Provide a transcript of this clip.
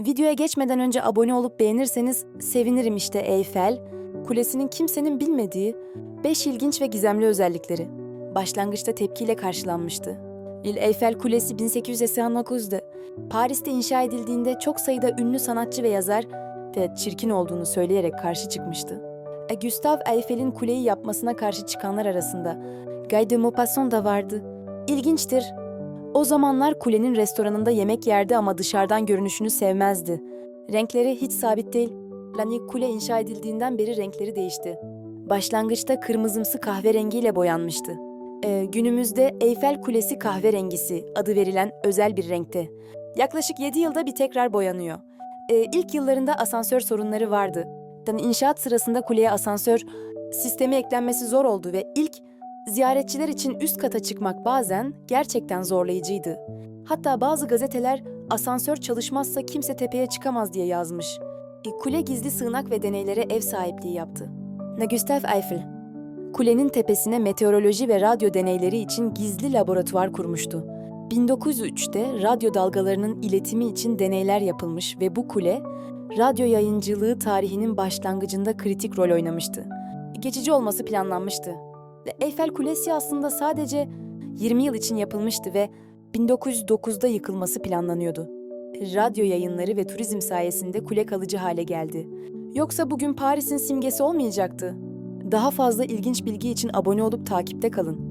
Videoya geçmeden önce abone olup beğenirseniz sevinirim işte Eyfel, kulesinin kimsenin bilmediği 5 ilginç ve gizemli özellikleri. Başlangıçta tepkiyle karşılanmıştı. Il Eyfel Kulesi 1889'da Paris'te inşa edildiğinde çok sayıda ünlü sanatçı ve yazar ve çirkin olduğunu söyleyerek karşı çıkmıştı. E, Gustave Eiffel'in kuleyi yapmasına karşı çıkanlar arasında Guy de Maupassant da vardı. İlginçtir. O zamanlar kulenin restoranında yemek yerdi ama dışarıdan görünüşünü sevmezdi. Renkleri hiç sabit değil. Lani kule inşa edildiğinden beri renkleri değişti. Başlangıçta kırmızımsı kahverengiyle boyanmıştı. Ee, günümüzde Eyfel Kulesi kahverengisi adı verilen özel bir renkte. Yaklaşık 7 yılda bir tekrar boyanıyor. Ee, ilk yıllarında asansör sorunları vardı. Yani inşaat sırasında kuleye asansör sistemi eklenmesi zor oldu ve ilk ziyaretçiler için üst kata çıkmak bazen gerçekten zorlayıcıydı. Hatta bazı gazeteler asansör çalışmazsa kimse tepeye çıkamaz diye yazmış. E, Kule gizli sığınak ve deneylere ev sahipliği yaptı. Gustave Eiffel, kulenin tepesine meteoroloji ve radyo deneyleri için gizli laboratuvar kurmuştu. 1903'te radyo dalgalarının iletimi için deneyler yapılmış ve bu kule, radyo yayıncılığı tarihinin başlangıcında kritik rol oynamıştı. Geçici olması planlanmıştı. Eyfel Kulesi aslında sadece 20 yıl için yapılmıştı ve 1909'da yıkılması planlanıyordu. Radyo yayınları ve turizm sayesinde kule kalıcı hale geldi. Yoksa bugün Paris'in simgesi olmayacaktı. Daha fazla ilginç bilgi için abone olup takipte kalın.